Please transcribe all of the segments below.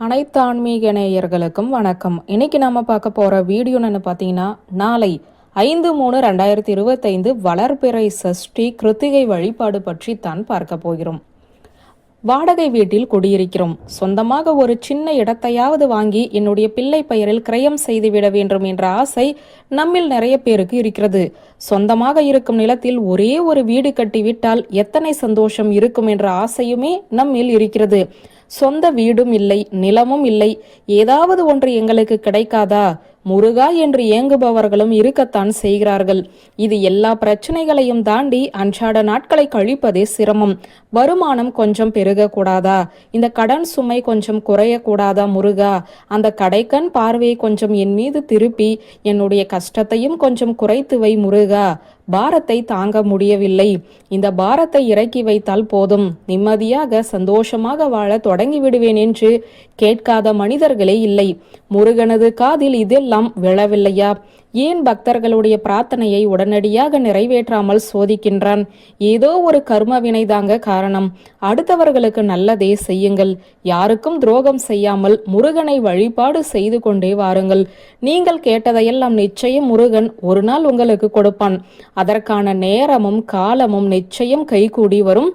அனைத்து ஆன்மீக நேயர்களுக்கும் வணக்கம். இன்னைக்கு நாம பார்க்க போற வீடியோன்னு பார்த்தீங்கன்னா நாளை ஐந்து மூணு ரெண்டாயிரத்தி இருபத்தைந்து வளர்பிறை சஷ்டி கிருத்திகை வழிபாடு பற்றி தான் பார்க்க போகிறோம். வாடகை வீட்டில் குடியிருக்கிறோம். சொந்தமாக ஒரு சின்ன இடத்தையாவது வாங்கி என்னுடைய பிள்ளை பெயரில் கிரயம் செய்துவிட வேண்டும் என்ற ஆசை நம்மில் நிறைய பேருக்கு இருக்கிறது. சொந்தமாக இருக்கும் நிலத்தில் ஒரே ஒரு வீடு கட்டிவிட்டால் எத்தனை சந்தோஷம் இருக்கும் என்ற ஆசையுமே நம்மில் இருக்கிறது. சொந்த வீடும் இல்லை நிலமும் இல்லை. ஏதாவது ஒன்று எங்களுக்கு கிடைக்காதா? முருகா என்று ஏங்குபவர்களும் இருக்கத்தான் செய்கிறார்கள். இது எல்லா பிரச்சனைகளையும் தாண்டி அன்றாட நாட்களை கழிப்பதே சிரமம். வருமானம் கொஞ்சம் பெருகக்கூடாதா? இந்த கடன் சுமை கொஞ்சம் குறையக்கூடாதா முருகா? அந்த கடைக்கண் பார்வையை கொஞ்சம் என் மீது திருப்பி என்னுடைய கஷ்டத்தையும் கொஞ்சம் குறைத்து வை முருகா. பாரத்தை தாங்க முடியவில்லை. இந்த பாரத்தை இறக்கி வைத்தால் போதும். நிம்மதியாக சந்தோஷமாக வாழ தொடங்கி விடுவேன் என்று கேட்காத மனிதர்களே இல்லை. முருகனது காதில் இதெல்லாம் விழவில்லையா? ஏன் பக்தர்களுடைய பிரார்த்தனையை உடனடியாக நிறைவேற்றாமல் சோதிக்கின்றான்? ஏதோ ஒரு கர்ம வினைதாங்க காரணம். அடுத்தவர்களுக்கு நல்லதே செய்யுங்கள். யாருக்கும் துரோகம் செய்யாமல் முருகனை வழிபாடு செய்து கொண்டே வாருங்கள். நீங்கள் கேட்டதையெல்லாம் நிச்சயம் முருகன் ஒரு நாள் உங்களுக்கு கொடுப்பான். அதற்கான நேரமும் காலமும் நிச்சயம் கைகூடி வரும்.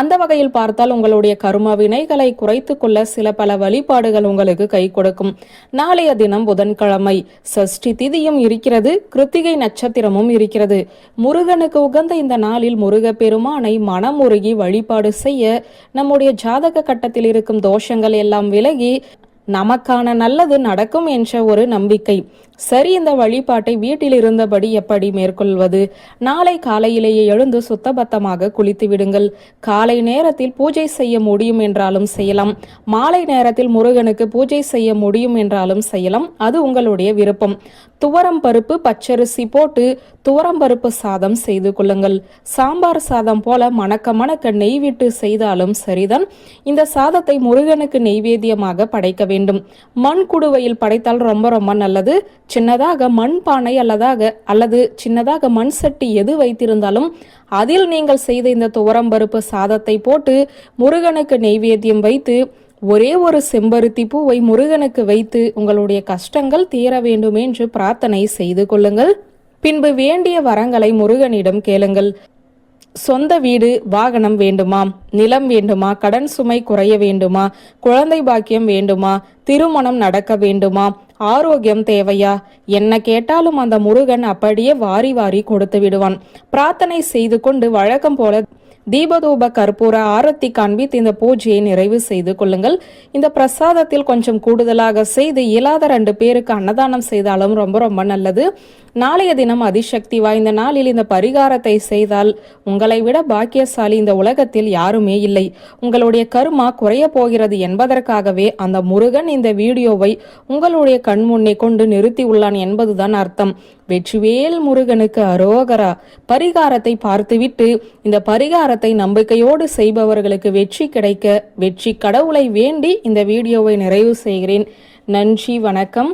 அந்த வகையில் பார்த்தால் உங்களுடைய கரும வினைகளை குறைத்து கொள்ள சில பல வழிபாடுகள் உங்களுக்கு கை கொடுக்கும். நாளைய தினம் புதன்கிழமை சஷ்டி திதியும் இருக்கிறது கிருத்திகை நட்சத்திரமும் இருக்கிறது. முருகனுக்கு உகந்த இந்த நாளில் முருக பெருமானை மனமுருகி வழிபாடு செய்ய நம்முடைய ஜாதக கட்டத்தில் இருக்கும் தோஷங்கள் எல்லாம் விலகி நமக்கான நல்லது நடக்கும் என்ற ஒரு நம்பிக்கை. சரி இந்த வழிபாட்டை வீட்டில் இருந்தபடி எப்படி மேற்கொள்வது? நாளை காலையிலேயே எழுந்து சுத்தபத்தமாக குளித்து விடுங்கள். காலை நேரத்தில் பூஜை செய்ய முடியும் என்றாலும் செய்யலாம். மாலை நேரத்தில் முருகனுக்கு பூஜை செய்ய முடியும் என்றாலும் செய்யலாம். அது உங்களுடைய விருப்பம். துவரம் பருப்பு பச்சரிசி போட்டு துவரம் பருப்பு சாதம் செய்து கொள்ளுங்கள். சாம்பார் சாதம் போல மணக்க மணக்க நெய் விட்டு செய்தாலும் சரிதான். இந்த சாதத்தை முருகனுக்கு நெய்வேத்தியமாக படைக்க வேண்டும் மண் குடுவையில் படைத்தால் ரொம்ப ரொம்ப நல்லது. சின்னதாக மண் பானை அல்லதாக அல்லது சின்னதாக மண் சட்டி எது வைத்திருந்தாலும் அதில் நீங்கள் செய்த இந்த துவரம் பருப்பு சாதத்தை போட்டு முருகனுக்கு நெய்வேத்தியம் வைத்து ஒரே ஒரு செம்பருத்தி பூவை முருகனுக்கு வைத்து உங்களுடைய கஷ்டங்கள் தீர வேண்டும் என்று பிரார்த்தனை செய்து கொள்ளுங்கள். பின்பு வேண்டிய வரங்களை முருகனிடம் கேளுங்கள். சொந்த வீடு வாகனம் வேண்டுமா? நிலம் வேண்டுமா? கடன் சுமை குறைய வேண்டுமா? குழந்தை பாக்கியம் வேண்டுமா? திருமணம் நடக்க வேண்டுமா? ஆரோக்கியம் தேவையா? என்ன கேட்டாலும் அந்த முருகன் அப்படியே வாரி வாரி கொடுத்து விடுவான். பிரார்த்தனை செய்து கொண்டு வழக்கம் போல தீபதூப கற்பூர ஆரத்தி காண்பித்து இந்த பூஜையை நிறைவு செய்து கொள்ளுங்கள். இந்த பிரசாதத்தில் கொஞ்சம் கூடுதலாக செய்து இயலாத ரெண்டு பேருக்கு அன்னதானம் செய்தாலும் ரொம்ப ரொம்ப நல்லது. நாளைய தினம் அதிசக்தி வாய்ந்த நாளில் இந்த பரிகாரத்தை செய்தால் உங்களை விட பாக்கியசாலி இந்த உலகத்தில் யாருமே இல்லை. உங்களுடைய கருமா குறைய போகிறது என்பதற்காகவே அந்த முருகன் இந்த வீடியோவை உங்களுடைய கண் முன்னே கொண்டு நிறுத்தி உள்ளான் என்பதுதான் அர்த்தம். வெற்றிவேல் முருகனுக்கு அரோகரா. பரிகாரத்தை பார்த்துவிட்டு இந்த பரிகாரத்தை நம்பிக்கையோடு செய்பவர்களுக்கு வெற்றி கிடைக்க வெற்றி கடவுளை வேண்டி இந்த வீடியோவை நிறைவு செய்கிறேன். நன்றி வணக்கம்.